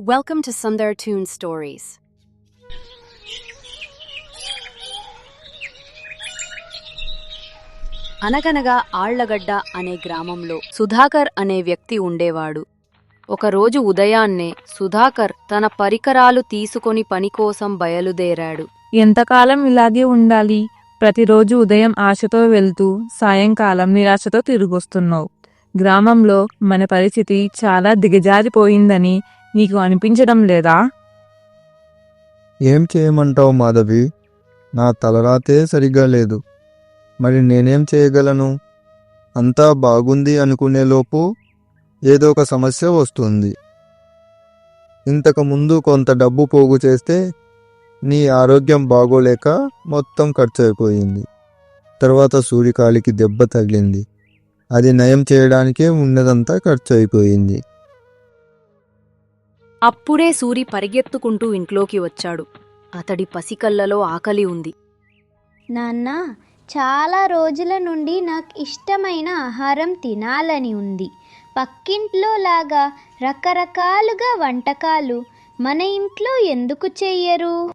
Welcome to Sundar Toon Stories. అనగనగా ఆళ్ళగడ్డ అనే గ్రామంలో సుధాకర్ అనే వ్యక్తి ఉండేవాడు. ఒకరోజు ఉదయాన్నే సుధాకర్ తన పరికరాలు తీసుకొని పని కోసం బయలుదేరాడు. ఎంతకాలం ఇలాగే ఉండాలి? ప్రతిరోజు ఉదయం ఆశతో వెళ్తూ సాయంకాలం నిరాశతో తిరిగొస్తున్నావు. గ్రామంలో మన పరిస్థితి చాలా దిగజారిపోయిందని నీకు అనిపించడం లేదా? ఏం చేయమంటావు మాధవి? నా తలరాతే సరిగా లేదు. మరి నేనేం చేయగలను? అంతా బాగుంది అనుకునేలోపు ఏదో ఒక సమస్య వస్తుంది. ఇంతకు ముందు కొంత డబ్బు పోగు చేస్తే నీ ఆరోగ్యం బాగోలేక మొత్తం ఖర్చు అయిపోయింది తర్వాత సూర్యకాలికి దెబ్బ తగిలింది. అది నయం చేయడానికే ఉన్నదంతా ఖర్చు అయిపోయింది అప్పుడే సూరి పరిగెత్తుకుంటూ ఇంట్లోకి వచ్చాడు. అతడి పసికళ్ళలో ఆకలి ఉంది. నాన్న చాలా రోజుల నుండి నాకు ఇష్టమైన ఆహారం తినాలని ఉంది. పక్కింట్లో లాగా రకరకాలుగా వంటకాలు మన ఇంట్లో ఎందుకు చెయ్యరు?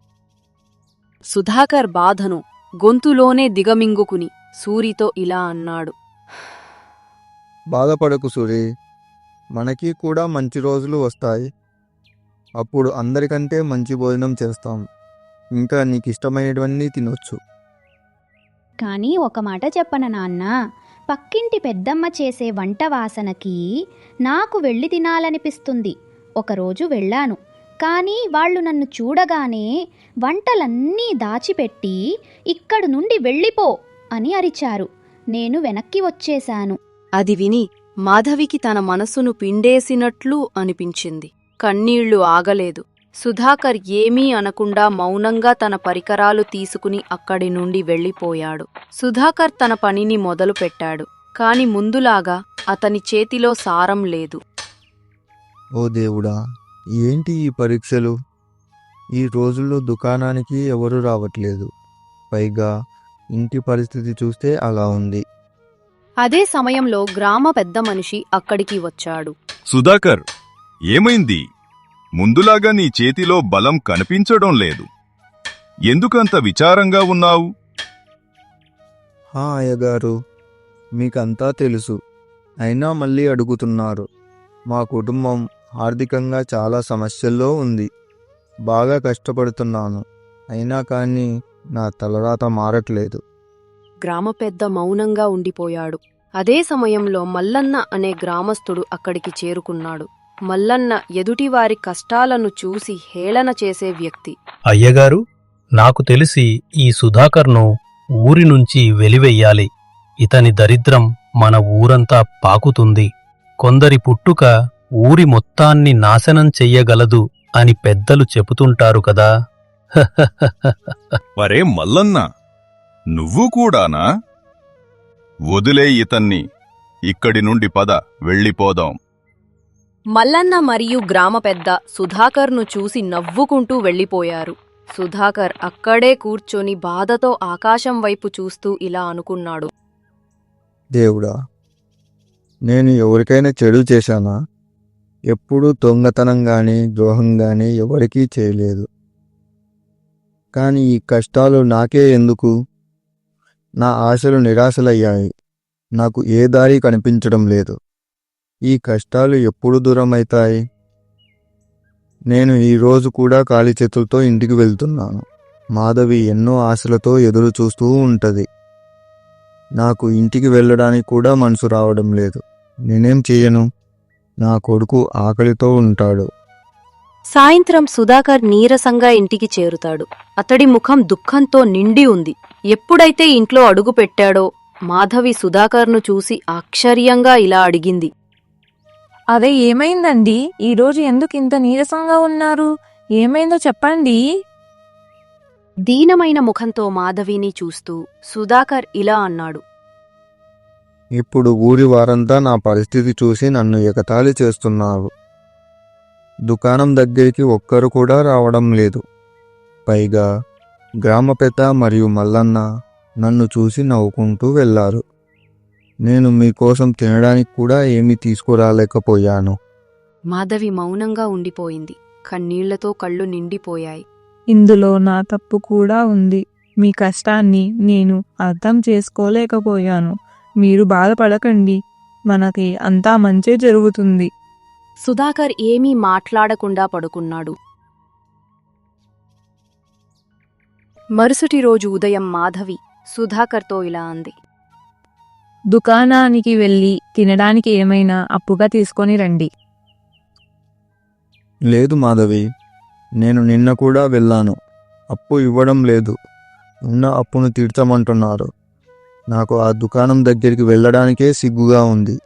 సుధాకర్ బాధను గొంతులోనే దిగమింగుకుని సూరితో ఇలా అన్నాడు. బాధపడకు సూరి. మనకి కూడా మంచి రోజులు వస్తాయి. అప్పుడు అందరికంటే మంచి భోజనం చేస్తాం. ఇంకా నీకు ఇష్టమైనవన్నీ తినొచ్చు. కానీ ఒక మాట చెప్పన నాన్న? పక్కింటి పెద్దమ్మ చేసే వంట వాసనకి నాకు వెళ్ళి తినాలనిపిస్తుంది. ఒకరోజు వెళ్ళాను. కానీ వాళ్ళు నన్ను చూడగానే వంటలన్నీ దాచిపెట్టి ఇక్కడి నుండి వెళ్ళిపో అని అరిచారు. నేను వెనక్కి వచ్చేశాను. అది విని మాధవికి తన మనసును పిండేసినట్లు అనిపించింది. కన్నీళ్ళు ఆగలేదు. సుధాకర్ ఏమీ అనకుండా మౌనంగా తన పరికరాలు తీసుకుని అక్కడి నుండి వెళ్ళిపోయాడు. సుధాకర్ తన పనిని మొదలుపెట్టాడు. కాని ముందులాగా అతని చేతిలో సారం లేదు. ఓ దేవుడా ఏంటి ఈ పరీక్షలు? ఈ రోజుల్లో దుకాణానికి ఎవరు రావట్లేదు. పైగా ఇంటి పరిస్థితి చూస్తే అలా ఉంది. అదే సమయంలో గ్రామ పెద్ద మనిషి అక్కడికి వచ్చాడు. సుధాకర్! ఏమైంది? ముందులాగా నీ చేతిలో బలం కనిపించడం లేదు. ఎందుకంత విచారంగా ఉన్నావు? హా అయ్యగారు మీకంతా తెలుసు. అయినా మళ్ళీ అడుగుతున్నారు. మా కుటుంబం ఆర్థికంగా చాలా సమస్యల్లో ఉంది. బాగా కష్టపడుతున్నాను. అయినా కానీ నా తలరాత మారట్లేదు. గ్రామ పెద్ద మౌనంగా ఉండిపోయాడు. అదే సమయంలో మల్లన్న అనే గ్రామస్థుడు అక్కడికి చేరుకున్నాడు. మల్లన్న ఎదుటివారి కష్టాలను చూసి హేళన చేసే వ్యక్తి. అయ్యగారు నాకు తెలిసి ఈ సుధాకర్ను ఊరి నుంచి వెలివెయ్యాలి. ఇతని దరిద్రం మన ఊరంతా పాకుతుంది. కొందరి పుట్టుక ఊరి మొత్తాన్ని నాశనం చెయ్యగలదు అని పెద్దలు చెబుతుంటారు కదా. వరే మల్లన్న నువ్వు కూడానా? వదిలే ఇతన్ని. ఇక్కడి నుండి పద వెళ్ళిపోదాం. మల్లన్న మరియు గ్రామ పెద్ద సుధాకర్ను చూసి నవ్వుకుంటూ వెళ్ళిపోయారు. సుధాకర్ అక్కడే కూర్చొని బాధతో ఆకాశం వైపు చూస్తూ ఇలా అనుకున్నాడు. దేవుడా నేను ఎవరికైనా చెడు చేశానా? ఎప్పుడూ దొంగతనం కానీ ద్రోహం కానీ ఎవరికీ చేయలేదు. కానీ ఈ కష్టాలు నాకే ఎందుకు? నా ఆశలు నిరాశలయ్యాయి. నాకు ఏ దారి కనిపించడం లేదు. ఈ కష్టాలు ఎప్పుడు దూరమవుతాయి? నేను ఈరోజు కూడా ఖాళీ చేతులతో ఇంటికి వెళ్తున్నాను. మాధవి ఎన్నో ఆశలతో ఎదురు చూస్తూ ఉంటుంది. నాకు ఇంటికి వెళ్ళడానికి కూడా మనసు రావడం లేదు. నేనేం చేయను? నా కొడుకు ఆకలితో ఉంటాడు. సాయంత్రం సుధాకర్ నీరసంగా ఇంటికి చేరుతాడు. అతడి ముఖం దుఃఖంతో నిండి ఉంది. ఎప్పుడైతే ఇంట్లో అడుగు పెట్టాడో మాధవి సుధాకర్ను చూసి ఆశ్చర్యంగా ఇలా అడిగింది. అదే ఏమైందండి? ఈరోజు ఎందుకు ఇంత నీరసంగా ఉన్నారు? ఏమైందో చెప్పండి. దీనమైన ముఖంతో మాధవిని చూస్తూ సుధాకర్ ఇలా అన్నాడు. ఇప్పుడు ఊరి వారంతా నా పరిస్థితి చూసి నన్ను ఎగతాళి చేస్తున్నారు దుకాణం దగ్గరికి ఒక్కరు కూడా రావడం లేదు. పైగా గ్రామ పెద్ద మరియు మల్లన్న నన్ను చూసి నవ్వుకుంటూ వెళ్ళారు. నేను మీకోసం తినడానికి కూడా ఏమీ తీసుకురాలేకపోయాను. మాధవి మౌనంగా ఉండిపోయింది. కన్నీళ్ళతో కళ్ళు నిండిపోయాయి. ఇందులో నా తప్పు కూడా ఉంది. మీ కష్టాన్ని నేను అర్థం చేసుకోలేకపోయాను. మీరు బాధపడకండి. మనకి అంతా మంచే జరుగుతుంది. సుధాకర్ ఏమీ మాట్లాడకుండా పడుకున్నాడు. మరుసటి రోజు ఉదయం మాధవి సుధాకర్తో ఇలా అంది. దుకాణానికి వెళ్ళి తినడానికి ఏమైనా అప్పుగా తీసుకొని రండి. లేదు మాధవి నేను నిన్న కూడా వెళ్ళాను. అప్పు ఇవ్వడం లేదు. ఉన్న అప్పును తీర్చమంటున్నారు. నాకు ఆ దుకాణం దగ్గరికి వెళ్ళడానికే సిగ్గుగా ఉంది.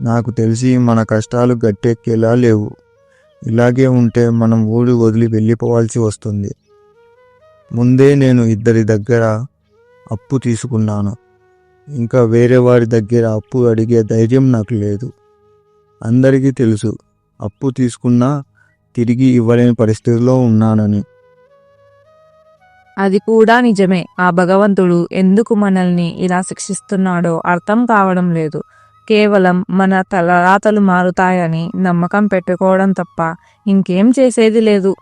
నాకు తెలిసి మన కష్టాలు గట్టెక్కేలా లేవు. ఇలాగే ఉంటే మనం ఊరు వదిలి వెళ్ళిపోవాల్సి వస్తుంది. ముందే నేను ఇద్దరి దగ్గర అప్పు తీసుకున్నాను. ఇంకా వేరే వారి దగ్గర అప్పు అడిగే ధైర్యం నాకు లేదు. అందరికీ తెలుసు అప్పు తీసుకున్నా తిరిగి ఇవ్వలేని పరిస్థితిలో ఉన్నానని. అది కూడా నిజమే. ఆ భగవంతుడు ఎందుకు మనల్ని ఇలా శిక్షిస్తున్నాడో అర్థం కావడం లేదు. కేవలం మన తలరాతలు మారుతాయని నమ్మకం పెట్టుకోవడం తప్ప ఇంకేం చేసేది లేదు.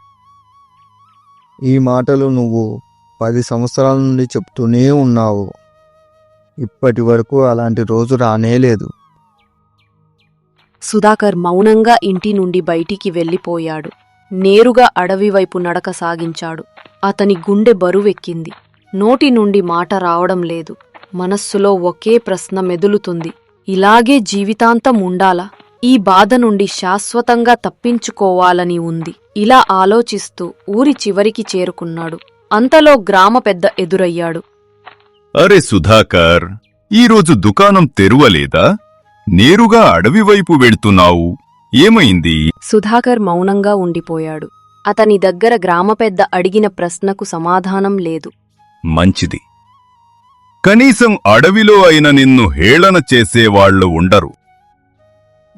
ఈ మాటలు నువ్వు పది సంవత్సరాల నుండి చెప్తూనే ఉన్నావు. ఇప్పటి వరకు అలాంటి రోజు రానే లేదు. సుధాకర్ మౌనంగా ఇంటి నుండి బయటికి వెళ్ళిపోయాడు. నేరుగా అడవి వైపు నడక సాగించాడు. అతని గుండె బరువెక్కింది. నోటి నుండి మాట రావడం లేదు. మనస్సులో ఒకే ప్రశ్న మెదులుతుంది. ఇలాగే జీవితాంతం ఉండాలా? ఈ బాధ నుండి శాశ్వతంగా తప్పించుకోవాలని ఉంది. ఇలా ఆలోచిస్తూ ఊరి చివరికి చేరుకున్నాడు. అంతలో గ్రామ పెద్ద ఎదురయ్యాడు. అరే సుధాకర్ ఈరోజు దుకాణం తెరువలేదా? నేరుగా అడవి వైపు వెళ్తున్నావు. ఏమైంది? సుధాకర్ మౌనంగా ఉండిపోయాడు. అతని దగ్గర గ్రామ పెద్ద అడిగిన ప్రశ్నకు సమాధానం లేదు. మంచిది. కనీసం అడవిలో అయిన నిన్ను హేళన చేసేవాళ్ళు ఉండరు.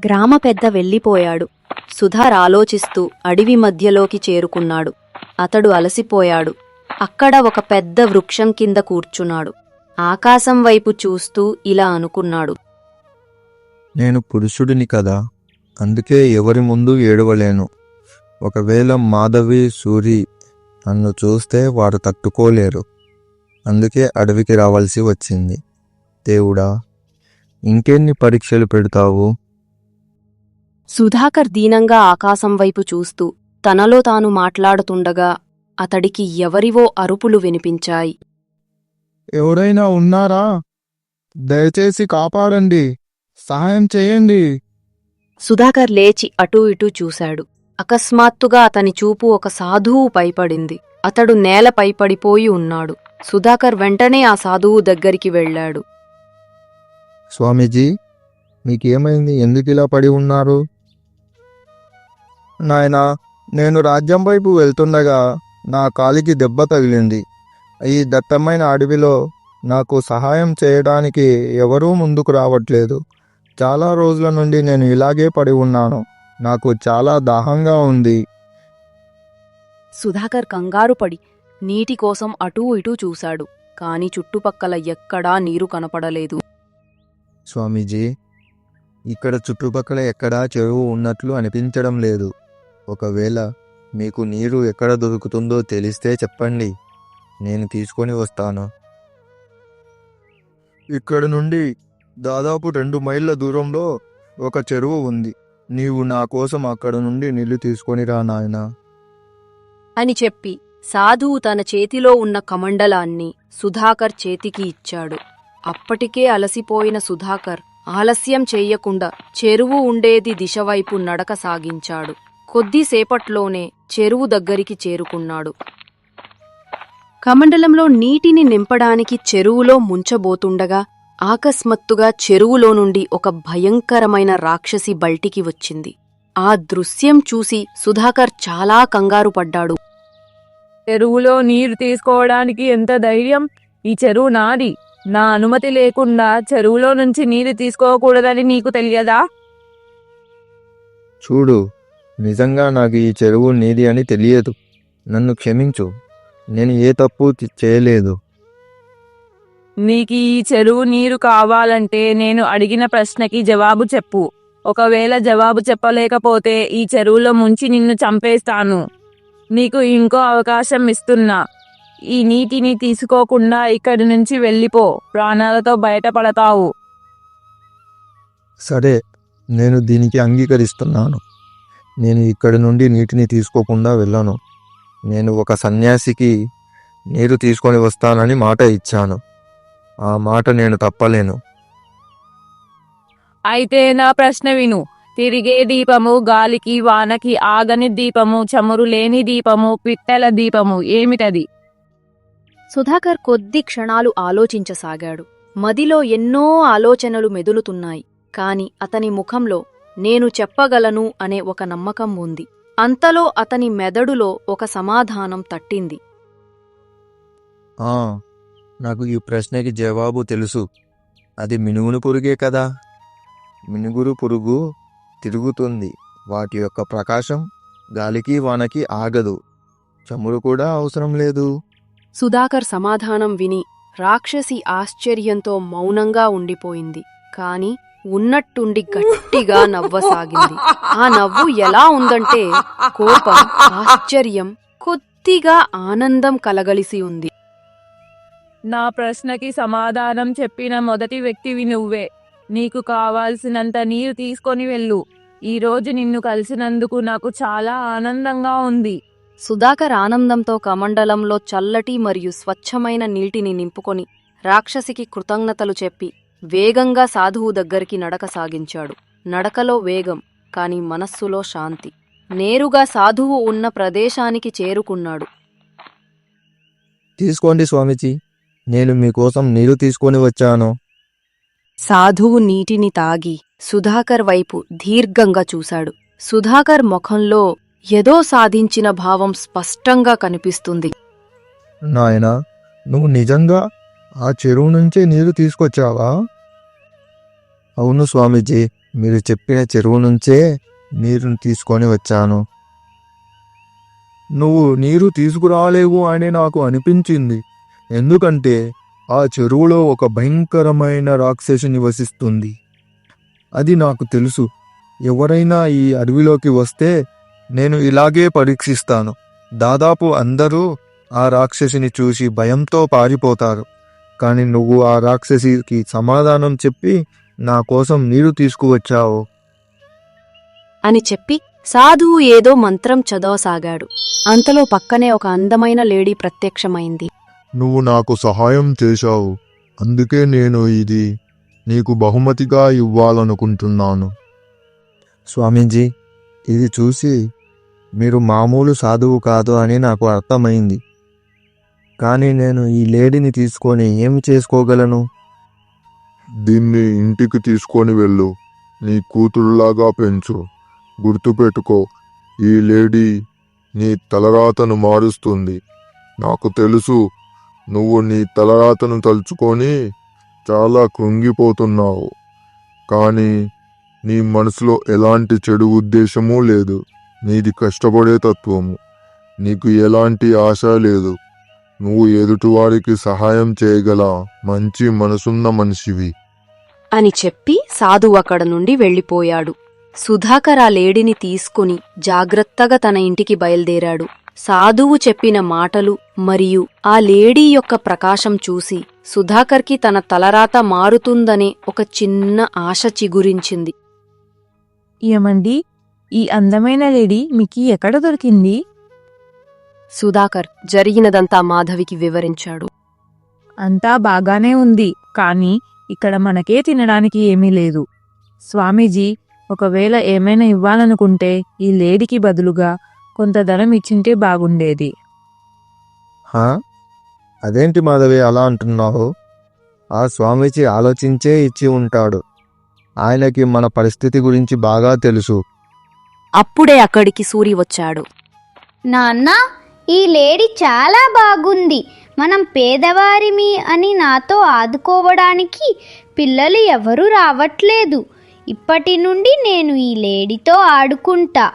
గ్రామ పెద్ద వెళ్ళిపోయాడు. సుధార్ ఆలోచిస్తూ అడవి మధ్యలోకి చేరుకున్నాడు. అతడు అలసిపోయాడు. అక్కడ ఒక పెద్ద వృక్షం కింద కూర్చున్నాడు. ఆకాశం వైపు చూస్తూ ఇలా అనుకున్నాడు. నేను పురుషుడిని కదా అందుకే ఎవరి ముందు ఏడవలేను. ఒకవేళ మాధవి సూరి నన్ను చూస్తే వారు తట్టుకోలేరు. అందుకే అడవికి రావాల్సి వచ్చింది. దేవుడా ఇంకెన్ని పరీక్షలు పెడతావు? సుధాకర్ దీనంగా ఆకాశం వైపు చూస్తూ తనలో తాను మాట్లాడుతుండగా అతడికి ఎవరివో అరుపులు వినిపించాయి. ఎవరైనా ఉన్నారా? దయచేసి కాపాడండి. సహాయం చేయండి. సుధాకర్ లేచి అటూ ఇటూ చూశాడు. అకస్మాత్తుగా అతని చూపు ఒక సాధువు పైపడింది. అతడు నేలపై పడిపోయి ఉన్నాడు. సుధాకర్ వెంటనే ఆ సాధువు దగ్గరికి వెళ్ళాడు. స్వామీజీ మీకేమైంది? ఎందుకు ఇలా పడి ఉన్నారు? నాయనా నేను రాజ్యం వైపు వెళ్తుండగా నా కాలికి దెబ్బ తగిలింది. ఈ దట్టమైన అడవిలో నాకు సహాయం చేయడానికి ఎవరూ ముందుకు రావట్లేదు. చాలా రోజుల నుండి నేను ఇలాగే పడి ఉన్నాను. నాకు చాలా దాహంగా ఉంది. సుధాకర్ కంగారు పడి నీటి కోసం అటూ ఇటూ చూశాడు. కాని చుట్టుపక్కల ఎక్కడా నీరు కనపడలేదు. స్వామీజీ ఇక్కడ చుట్టుపక్కల ఎక్కడా చెరువు ఉన్నట్లు అనిపించడం లేదు. ఒకవేళ మీకు నీరు ఎక్కడ దొరుకుతుందో తెలిస్తే చెప్పండి. నేను తీసుకొని వస్తాను. ఇక్కడ నుండి దాదాపు రెండు మైళ్ళ దూరంలో ఒక చెరువు ఉంది. నీవు నా కోసం అక్కడ నుండి నీళ్ళు తీసుకొని రా నాయనా. అని చెప్పి సాధువు తన చేతిలో ఉన్న కమండలాన్ని సుధాకర్ చేతికి ఇచ్చాడు. అప్పటికే అలసిపోయిన సుధాకర్ ఆలస్యం చెయ్యకుండా చెరువు ఉండేది దిశవైపు నడక సాగించాడు. కొద్దిసేపట్లోనే చెరువు దగ్గరికి చేరుకున్నాడు. కమండలంలో నీటిని నింపడానికి చెరువులో ముంచబోతుండగా ఆకస్మాత్తుగా చెరువులో నుండి ఒక భయంకరమైన రాక్షసి బల్టికి వచ్చింది. ఆ దృశ్యం చూసి సుధాకర్ చాలా కంగారు పడ్డాడు. చెరువులో నీరు తీసుకోవడానికి ఎంత ధైర్యం? ఈ చెరువు నాది. నా అనుమతి లేకుండా చెరువులో నుంచి నీరు తీసుకోకూడదని నీకు తెలియదా? చూడు నిజంగా నాకు ఈ చెరువు నీది అని తెలియదు. నన్ను క్షమించు. నేను ఏ తప్పు చేయలేదు. నీకు ఈ చెరువు నీరు కావాలంటే నేను అడిగిన ప్రశ్నకి జవాబు చెప్పు. ఒకవేళ జవాబు చెప్పలేకపోతే ఈ చెరువులో ముంచి నిన్ను చంపేస్తాను. నీకు ఇంకో అవకాశం ఇస్తున్నా. ఈ నీటిని తీసుకోకుండా ఇక్కడి నుంచి వెళ్ళిపో. ప్రాణాలతో బయటపడతావు. సరే నేను దీనికి అంగీకరిస్తున్నాను. నేను ఇక్కడి నుండి నీటిని తీసుకోకుండా వెళ్ళను. నేను ఒక సన్యాసికి నీరు తీసుకొని వస్తానని మాట ఇచ్చాను. ఆ మాట నేను తప్పలేను. అయితే నా ప్రశ్న విను. తిరిగే దీపము గాలికి వానకి ఆగని దీపము చమురు లేని దీపము పిట్టెల దీపము ఏమిటది? సుధాకర్ కొద్ది క్షణాలు ఆలోచించసాగాడు. మదిలో ఎన్నో ఆలోచనలు మెదులుతున్నాయి. కాని అతని ముఖంలో నేను చెప్పగలను అనే ఒక నమ్మకం ఉంది. అంతలో అతని మెదడులో ఒక సమాధానం తట్టింది. ఆ, నాకు ఈ ప్రశ్నకి జవాబు తెలుసు. అది మినుగురు పురుగే కదా? మినుగురు పురుగు తిరుగుతుంది. వాటి యొక్క ప్రకాశం గాలికి వానకి ఆగదు. చమురు కూడా అవసరం లేదు. సుధాకర్ సమాధానం విని రాక్షసి ఆశ్చర్యంతో మౌనంగా ఉండిపోయింది. కాని ఉన్నట్టుండి గట్టిగా నవ్వసాగింది. ఆ నవ్వు ఎలా ఉందంటే కోపం ఆశ్చర్యం కొద్దిగా ఆనందం కలగలిసి ఉంది. నా ప్రశ్నకి సమాధానం చెప్పిన మొదటి వ్యక్తివి నువ్వే. నీకు కావాల్సినంత నీరు తీసుకొని వెళ్ళు. ఈ రోజు నిన్ను కలిసినందుకు నాకు చాలా ఆనందంగా ఉంది. సుధాకర్ ఆనందంతో కమండలంలో చల్లటి మరియు స్వచ్ఛమైన నీటిని నింపుకొని రాక్షసికి కృతజ్ఞతలు చెప్పి వేగంగా సాధువు దగ్గరికి నడక సాగించాడు. నడకలో వేగం కాని మనస్సులో శాంతి. నేరుగా సాధువు ఉన్న ప్రదేశానికి చేరుకున్నాడు. తీసుకోండి స్వామీజీ నేను మీకోసం నీరు తీసుకొని వచ్చాను. సాధువు నీటిని తాగి సుధాకర్ వైపు దీర్ఘంగా చూశాడు. సుధాకర్ ముఖంలో ఏదో సాధించిన భావం స్పష్టంగా కనిపిస్తుంది. నాయనా నువ్వు నిజంగా ఆ చెరువు నుంచే నీరు తీసుకొచ్చావా? అవును స్వామీజీ మీరు చెప్పిన చెరువు నుంచే నీరును తీసుకొని వచ్చాను. నువ్వు నీరు తీసుకురాలేవు అని నాకు అనిపించింది. ఎందుకంటే ఆ చెరువులో ఒక భయంకరమైన రాక్షసి నివసిస్తుంది. అది నాకు తెలుసు. ఎవరైనా ఈ అడవిలోకి వస్తే నేను ఇలాగే పరీక్షిస్తాను. దాదాపు అందరూ ఆ రాక్షసిని చూసి భయంతో పారిపోతారు. కానీ నువ్వు ఆ రాక్షసికి సమాధానం చెప్పి నా కోసం నీరు తీసుకువచ్చావు. అని చెప్పి సాధువు ఏదో మంత్రం చదవసాగాడు. అంతలో పక్కనే ఒక అందమైన లేడీ ప్రత్యక్షమైంది. నువ్వు నాకు సహాయం చేశావు. అందుకే నేను ఇది నీకు బహుమతిగా ఇవ్వాలనుకుంటున్నాను. స్వామీజీ ఇది చూసి మీరు మామూలు సాధువు కాదు అని నాకు అర్థమైంది. కానీ నేను ఈ లేడీని తీసుకొని ఏం చేసుకోగలను? దీన్ని ఇంటికి తీసుకొని వెళ్ళు. నీ కూతురులాగా పెంచు. గుర్తుపెట్టుకో ఈ లేడీ నీ తలరాతను మారుస్తుంది. నాకు తెలుసు నువ్వు నీ తలరాతను తలుచుకొని చాలా కృంగిపోతున్నావు. కానీ నీ మనసులో ఎలాంటి చెడు ఉద్దేశమూ లేదు. నీది కష్టపడే తత్వము. నీకు ఎలాంటి ఆశ లేదు. నువ్వు ఎదుటివారికి సహాయం చేయగల మంచి మనసున్న మనిషివి. అని చెప్పి సాధువు అక్కడ నుండి వెళ్ళిపోయాడు. సుధాకర్ ఆ లేడీని తీసుకుని జాగ్రత్తగా తన ఇంటికి బయలుదేరాడు. సాధువు చెప్పిన మాటలు మరియు ఆ లేడీ యొక్క ప్రకాశం చూసి సుధాకర్కి తన తలరాత మారుతుందనే ఒక చిన్న ఆశ చిగురించింది. ఏమండి? ఈ అందమైన లేడీ మీకు ఎక్కడ దొరికింది? సుధాకర్ జరిగినదంతా మాధవికి వివరించాడు. అంతా బాగానే ఉంది కానీ ఇక్కడ మనకే తినడానికి ఏమీ లేదు. స్వామీజీ ఒకవేళ ఏమైనా ఇవ్వాలనుకుంటే ఈ లేడీకి బదులుగా కొంత ధనం ఇచ్చింటే బాగుండేది. హా? అదేంటి మాధవి అలా అంటున్నావు? ఆ స్వామీజీ ఆలోచించే ఇచ్చి ఉంటాడు. ఆయనకి మన పరిస్థితి గురించి బాగా తెలుసు. అప్పుడే అక్కడికి సూరి వచ్చాడు. నాన్న ఈ లేడీ చాలా బాగుంది. మనం పేదవారిమి అని నాతో ఆదుకోవడానికి పిల్లలు ఎవరూ రావట్లేదు. ఇప్పటి నుండి నేను ఈ లేడీతో ఆడుకుంటా.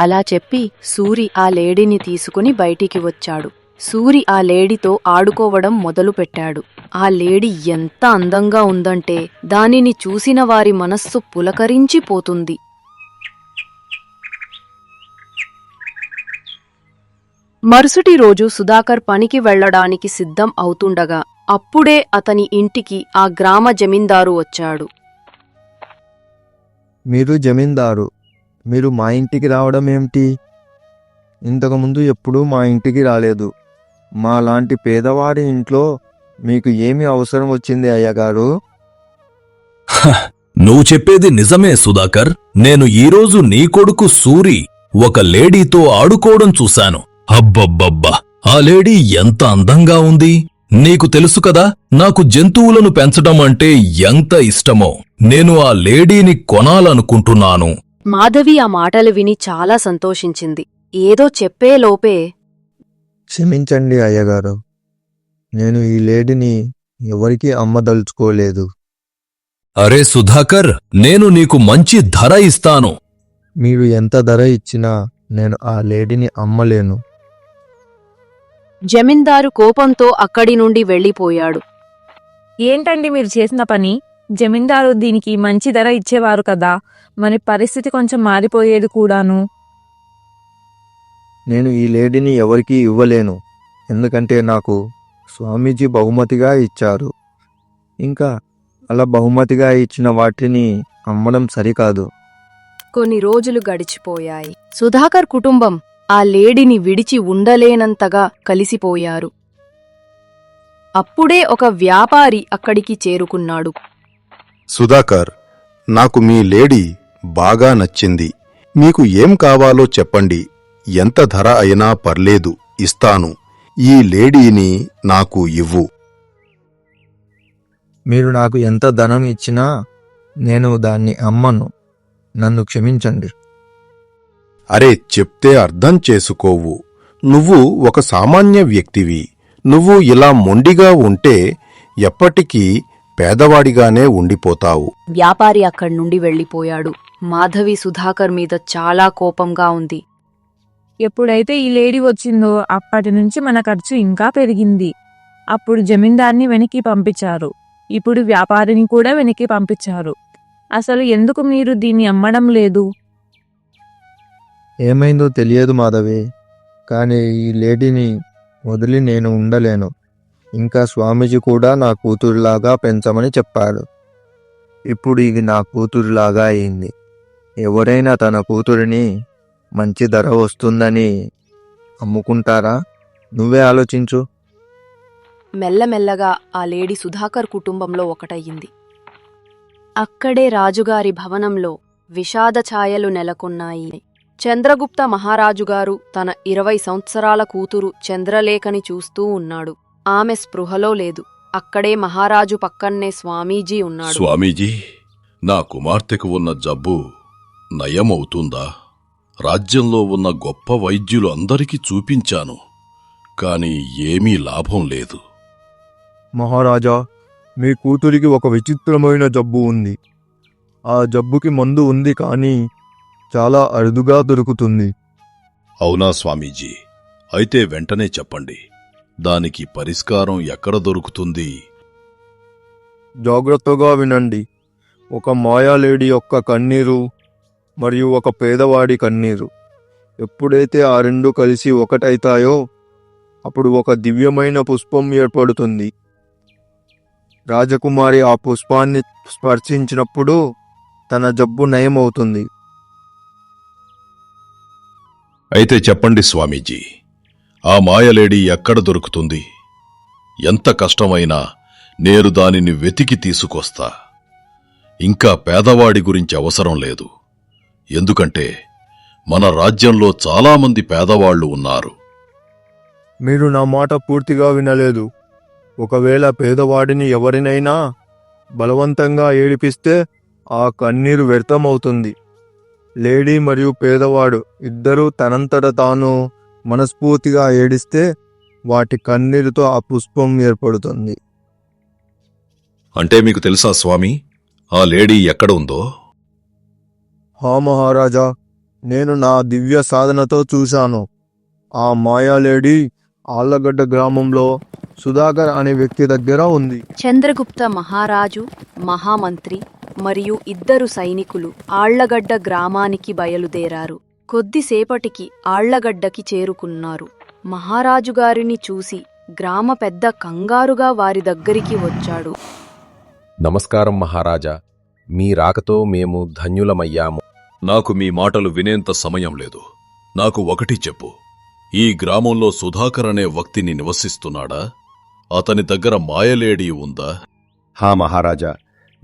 అలా చెప్పి సూరి ఆ లేడీని తీసుకుని బయటికి వచ్చాడు. సూరి ఆ లేడీతో ఆడుకోవడం మొదలుపెట్టాడు. ఆ లేడీ ఎంత అందంగా ఉందంటే దానిని చూసిన వారి మనస్సు పులకరించిపోతుంది మరుసటి రోజు సుధాకర్ పనికి వెళ్ళడానికి సిద్ధం అవుతుండగా అప్పుడే అతని ఇంటికి ఆ గ్రామ జమీందారు వచ్చాడు. మీరు జమీందారు మీరు మా ఇంటికి రావడం ఏమిటి? ఇంతకుముందు ఎప్పుడూ మా ఇంటికి రాలేదు. మా లాంటి పేదవాడి ఇంట్లో మీకు ఏమి అవసరం వచ్చింది అయ్యగారు? నువ్వు చెప్పేది నిజమే సుధాకర్. నేను ఈరోజు నీ కొడుకు సూరి ఒక లేడీతో ఆడుకోవడం చూశాను. అబ్బబ్బబ్బా ఆ లేడీ ఎంత అందంగా ఉంది? నీకు తెలుసు కదా నాకు జంతువులను పెంచడం అంటే ఎంత ఇష్టమో. నేను ఆ లేడీని కొనాలనుకుంటున్నాను. మాధవి ఆ మాటలు విని చాలా సంతోషించింది. ఏదో చెప్పేలోపే క్షమించండి అయ్యగారు. నేను ఈ లేడీని ఎవరికీ అమ్మదలుచుకోలేదు. అరే సుధాకర్ నేను నీకు మంచి ధర ఇస్తాను. మీరు ఎంత ధర ఇచ్చినా నేను ఆ లేడీని అమ్మలేను. జమీందారు కోపంతో అక్కడి నుండి వెళ్ళిపోయాడు. ఏంటండి మీరు చేసిన పని? జమీందారు దీనికి మంచి ధర ఇచ్చేవారు కదా మరి పరిస్థితి కొంచెం మారిపోయేది కూడాను. నేను ఈ లేడీని ఎవరికీ ఇవ్వలేను ఎందుకంటే నాకు స్వామీజీ బహుమతిగా ఇచ్చారు. ఇంకా అలా బహుమతిగా ఇచ్చిన వాటిని అమ్మడం సరికాదు. కొన్ని రోజులు గడిచిపోయాయి. సుధాకర్ కుటుంబం ఆ లేడీని విడిచి ఉండలేనంతగా కలిసిపోయారు. అప్పుడే ఒక వ్యాపారి అక్కడికి చేరుకున్నాడు. సుధాకర్ నాకు మీ లేడీ బాగా నచ్చింది. మీకు ఏం కావాలో చెప్పండి. ఎంత ధర అయినా పర్లేదు ఇస్తాను. ఈ లేడీని నాకు ఇవ్వు. మీరు నాకు ఎంత ధనం ఇచ్చినా నేను దాన్ని అమ్మను. నన్ను క్షమించండి. అరే చెప్తే అర్థం చేసుకోవు. నువ్వు ఒక సామాన్య వ్యక్తివి. నువ్వు ఇలా మొండిగా ఉంటే ఎప్పటికీ పేదవాడిగానే ఉండిపోతావు. వ్యాపారి అక్కడి నుండి వెళ్ళిపోయాడు. మాధవి సుధాకర్ మీద చాలా కోపంగా ఉంది. ఎప్పుడైతే ఈ లేడీ వచ్చిందో అప్పటి నుంచి మన ఖర్చు ఇంకా పెరిగింది. అప్పుడు జమీందార్ని వెనక్కి పంపించారు. ఇప్పుడు వ్యాపారిని కూడా వెనక్కి పంపించారు. అసలు ఎందుకు మీరు దీన్ని అమ్మడం లేదు? ఏమైందో తెలియదు మాధవి కానీ ఈ లేడీని వదిలి నేను ఉండలేను. ఇంకా స్వామీజీ కూడా నా కూతురులాగా పెంచమని చెప్పాడు. ఇప్పుడు ఇది నా కూతురులాగా అయింది. ఎవరైనా తన కూతురిని మంచి ధర వస్తుందని అమ్ముకుంటారా నువ్వే ఆలోచించు. మెల్లమెల్లగా ఆ లేడీ సుధాకర్ కుటుంబంలో ఒకటయ్యింది. అక్కడే రాజుగారి భవనంలో విషాద ఛాయలు నెలకొన్నాయి. చంద్రగుప్త మహారాజుగారు తన ఇరవై సంవత్సరాల కూతురు చంద్రలేఖని చూస్తూ ఉన్నాడు. ఆమె స్పృహలో లేదు. అక్కడే మహారాజు పక్కన్నే స్వామీజీ ఉన్నాడు. స్వామీజీ నా కుమార్తెకు ఉన్న జబ్బు నయమవుతుందా? రాజ్యంలో ఉన్న గొప్ప వైద్యులు అందరికీ చూపించాను కాని ఏమీ లాభం లేదు. మహారాజా మీ కూతురికి ఒక విచిత్రమైన జబ్బు ఉంది. ఆ జబ్బుకి మందు ఉంది కానీ చాలా అరుదుగా దొరుకుతుంది. అవునా స్వామీజీ? అయితే వెంటనే చెప్పండి. దానికి పరిష్కారం ఎక్కడ దొరుకుతుంది? జాగ్రత్తగా వినండి. ఒక మాయాలేడి యొక్క కన్నీరు మరియు ఒక పేదవాడి కన్నీరు. ఎప్పుడైతే ఆ రెండు కలిసి ఒకటైతాయో అప్పుడు ఒక దివ్యమైన పుష్పం ఏర్పడుతుంది. రాజకుమారి ఆ పుష్పాన్ని స్పర్శించినప్పుడు తన జబ్బు నయమవుతుంది. అయితే చెప్పండి స్వామీజీ ఆ మాయలేడి ఎక్కడ దొరుకుతుంది? ఎంత కష్టమైనా నేను దానిని వెతికి తీసుకొస్తా. ఇంకా పేదవాడి గురించి అవసరం లేదు. ఎందుకంటే మన రాజ్యంలో చాలామంది పేదవాళ్ళు ఉన్నారు. మీరు నా మాట పూర్తిగా వినలేదు. ఒకవేళ పేదవాడిని ఎవరినైనా బలవంతంగా ఏడిపిస్తే ఆ కన్నీరు వ్యర్థమవుతుంది. లేడీ మరియు పేదవాడు ఇద్దరూ తనంతట తాను మనస్ఫూర్తిగా ఏడిస్తే వాటి కన్నీరుతో ఆ పుష్పం ఏర్పడుతుంది. అంటే మీకు తెలుసా స్వామి ఆ లేడీ ఎక్కడ ఉందో? హా మహారాజా నేను నా దివ్య సాధనతో చూశాను. ఆ మాయా లేడీ ఆళ్ళగడ్డ గ్రామంలో సుధాకర్ అనే వ్యక్తి దగ్గర ఉంది. చంద్రగుప్త మహారాజు మహామంత్రి మరియు ఇద్దరు సైనికులు ఆళ్ళగడ్డ గ్రామానికి బయలుదేరారు. కొద్దిసేపటికి ఆళ్ళగడ్డకి చేరుకున్నారు. మహారాజుగారిని చూసి గ్రామ పెద్ద కంగారుగా వారి దగ్గరికి వచ్చాడు. నమస్కారం మహారాజా మీ రాకతో మేము ధన్యులమయ్యాము. నాకు మీ మాటలు వినేంత సమయం లేదు. నాకు ఒకటి చెప్పు. ఈ గ్రామంలో సుధాకర్ అనే వ్యక్తిని నివసిస్తున్నాడా? అతని దగ్గర మాయలేడి ఉందా? హా మహారాజా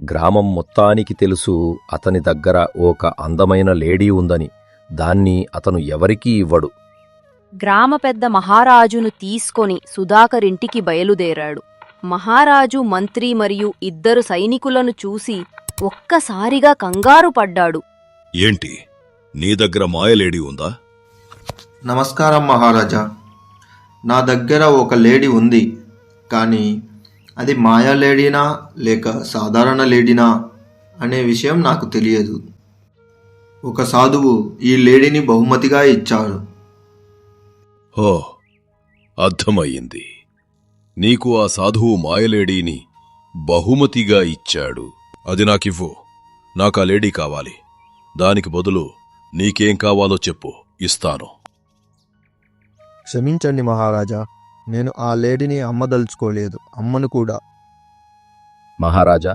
గ్రామం మొత్తానికి తెలుసు అతని దగ్గర ఒక అందమైన లేడీ ఉందని. దాన్ని అతను ఎవరికీ ఇవ్వడు. గ్రామ పెద్ద మహారాజును తీసుకొని సుధాకర్ ఇంటికి బయలుదేరాడు. మహారాజు మంత్రి మరియు ఇద్దరు సైనికులను చూసి ఒక్కసారిగా కంగారు పడ్డాడు. ఏంటి? నీ దగ్గర మాయలేడి ఉందా? నమస్కారం మహారాజా. నా దగ్గర ఒక లేడీ ఉంది. కానీ అది మాయా లేడీనా లేక సాధారణ లేడీనా అనే విషయం నాకు తెలియదు. ఒక సాధువు ఈ లేడీని బహుమతిగా ఇచ్చాడు. ఓ అర్థమయ్యింది. నీకు ఆ సాధువు మాయలేడీని బహుమతిగా ఇచ్చాడు. అది నాకివ్వు. నాకా లేడీ కావాలి. దానికి బదులు నీకేం కావాలో చెప్పు. ఇస్తాను. క్షమించండి మహారాజా. నేను ఆ లేడీని అమ్మదలుచుకోలేదు అమ్మను కూడా. మహారాజా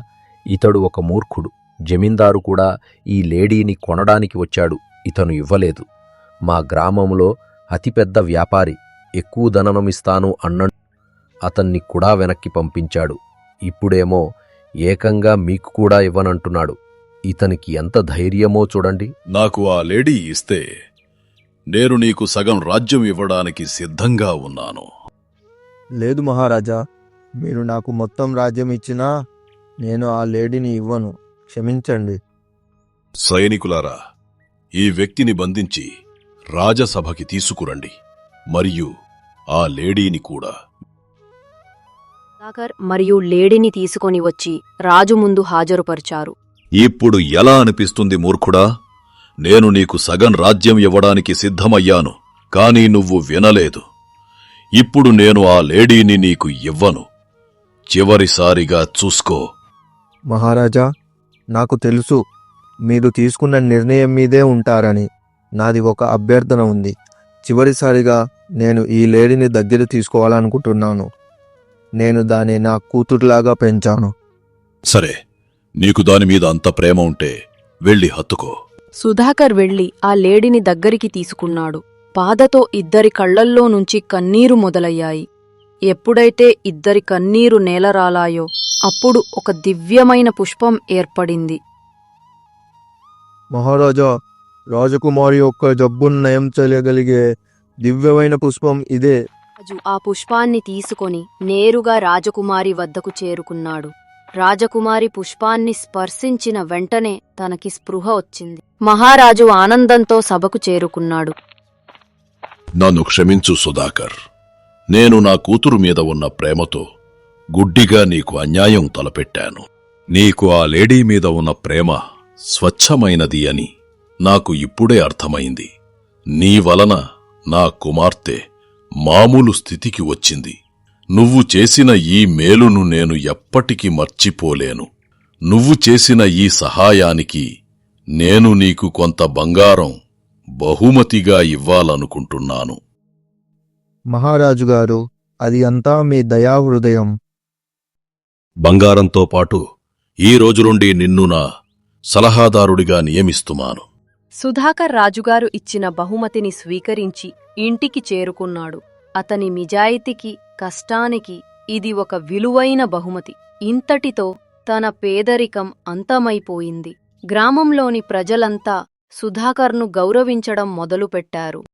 ఇతడు ఒక మూర్ఖుడు. జమీందారు కూడా ఈ లేడీని కొనడానికి వచ్చాడు ఇతను ఇవ్వలేదు. మా గ్రామంలో అతిపెద్ద వ్యాపారి ఎక్కువ ధననమిస్తాను అన్న అతన్ని కూడా వెనక్కి పంపించాడు. ఇప్పుడేమో ఏకంగా మీకు కూడా ఇవ్వనంటున్నాడు. ఇతనికి ఎంత ధైర్యమో చూడండి. నాకు ఆ లేడీ ఇస్తే నేను నీకు సగం రాజ్యం ఇవ్వడానికి సిద్ధంగా ఉన్నాను. లేదు మహారాజా మీరు నాకు మొత్తం రాజ్యం ఇచ్చినా నేను ఆ లేడీని ఇవ్వను. క్షమించండి. సైనికులారా ఈ వ్యక్తిని బంధించి రాజసభకి తీసుకురండి మరియు ఆ లేడీని కూడా. సుధాకర్ మరియు లేడీని తీసుకొని వచ్చి రాజు ముందు హాజరుపరిచారు. ఇప్పుడు ఎలా అనిపిస్తుంది మూర్ఖుడా? నేను నీకు సగం రాజ్యం ఇవ్వడానికి సిద్ధమయ్యాను కాని నువ్వు వినలేదు. ఇప్పుడు నేను ఆ లేడీని నీకు ఇవ్వను. చివరిసారిగా చూసుకో. మహారాజా నాకు తెలుసు మీరు తీసుకున్న నిర్ణయం మీదే ఉంటారని. నాది ఒక అభ్యర్థన ఉంది. చివరిసారిగా నేను ఈ లేడీని దగ్గర తీసుకోవాలనుకుంటున్నాను. నేను దాన్ని నా కూతురులాగా పెంచాను. సరే నీకు దానిమీద అంత ప్రేమ ఉంటే వెళ్ళి హత్తుకో. సుధాకర్ వెళ్ళి ఆ లేడీని దగ్గరికి తీసుకున్నాడు. బాధతో ఇద్దరి కళ్ళల్లో నుంచి కన్నీరు మొదలయ్యాయి. ఎప్పుడైతే ఇద్దరి కన్నీరు నేలరాలాయో అప్పుడు ఒక దివ్యమైన పుష్పం ఏర్పడింది. మహారాజా రాజకుమారి యొక్క జబ్బును నయం చేయగలిగే దివ్యమైన పుష్పం ఇదే. రాజు ఆ పుష్పాన్ని తీసుకొని నేరుగా రాజకుమారి వద్దకు చేరుకున్నాడు. రాజకుమారి పుష్పాన్ని స్పర్శించిన వెంటనే తనకి స్పృహ వచ్చింది. మహారాజు ఆనందంతో సభకు చేరుకున్నాడు. నన్ను క్షమించు సుధాకర్. నేను నా కూతురు మీద ఉన్న ప్రేమతో గుడ్డిగా నీకు అన్యాయం తలపెట్టాను. నీకు ఆ లేడీ మీద ఉన్న ప్రేమ స్వచ్ఛమైనది అని నాకు ఇప్పుడే అర్థమైంది. నీ వలన నా కుమార్తె మామూలు స్థితికి వచ్చింది. నువ్వు చేసిన ఈ మేలును నేను ఎప్పటికీ మర్చిపోలేను. నువ్వు చేసిన ఈ సహాయానికి నేను నీకు కొంత బంగారం బహుమతిగా ఇవ్వాలనుకుంటున్నాను. మహారాజు గారు అది అంతా మీ దయాహృదయం. బంగారంతో పాటు ఈ రోజు నుండి నిన్ను నా సలహాదారుడిగా నియమిస్తున్నాను. సుధాకర్ రాజుగారు ఇచ్చిన బహుమతిని స్వీకరించి ఇంటికి చేరుకున్నాడు. అతని నిజాయితీకి కష్టానికి ఇది ఒక విలువైన బహుమతి. ఇంతటితో తన పేదరికం అంతమైపోయింది. గ్రామంలోని ప్రజలంతా సుధాకర్ను గౌరవించడం మొదలుపెట్టారు.